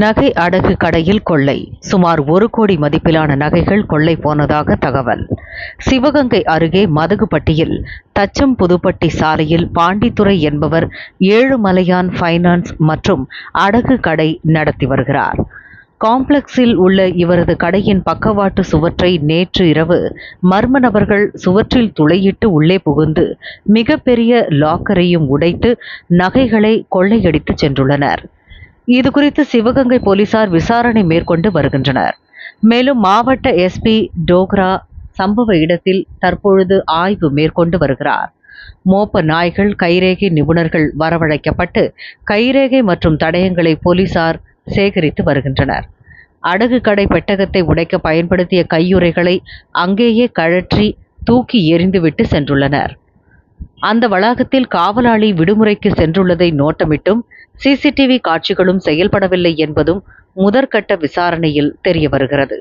நகை அடகு கடையில் கொள்ளை. சுமார் ஒரு கோடி மதிப்பிலான நகைகள் கொள்ளை போனதாக தகவல். சிவகங்கை அருகே மதகுப்பட்டியில் தச்சம் புதுப்பட்டி சாலையில் பாண்டித்துரை என்பவர் ஏழுமலையான் ஃபைனான்ஸ் மற்றும் அடகு கடை நடத்தி வருகிறார். காம்ப்ளெக்ஸில் உள்ள இவரது கடையின் பக்கவாட்டு சுவற்றை நேற்று இரவு மர்ம நபர்கள் சுவற்றில் துளையிட்டு உள்ளே புகுந்து மிகப்பெரிய லாக்கரையும் உடைத்து நகைகளை கொள்ளையடித்து சென்றுள்ளனர். இதுகுறித்து சிவகங்கை போலீசார் விசாரணை மேற்கொண்டு வருகின்றனர். மேலும் மாவட்ட எஸ்பி டோக்ரா சம்பவ இடத்தில் தற்பொழுது ஆய்வு மேற்கொண்டு வருகிறார். மோப்ப நாய்கள் கைரேகை நிபுணர்கள் வரவழைக்கப்பட்டு கைரேகை மற்றும் தடயங்களை போலீசார் சேகரித்து வருகின்றனர். அடகு கடை பெட்டகத்தை உடைக்க பயன்படுத்திய கையுறைகளை அங்கேயே கழற்றி தூக்கி எறிந்துவிட்டு சென்றுள்ளனர். அந்த வளாகத்தில் காவலாளி விடுமுறைக்கு சென்றுள்ளதை நோட்டமிட்டும் சிசிடிவி காட்சிகளும் செயல்படவில்லை என்பதும் முதற்கட்ட விசாரணையில் தெரிய வருகிறது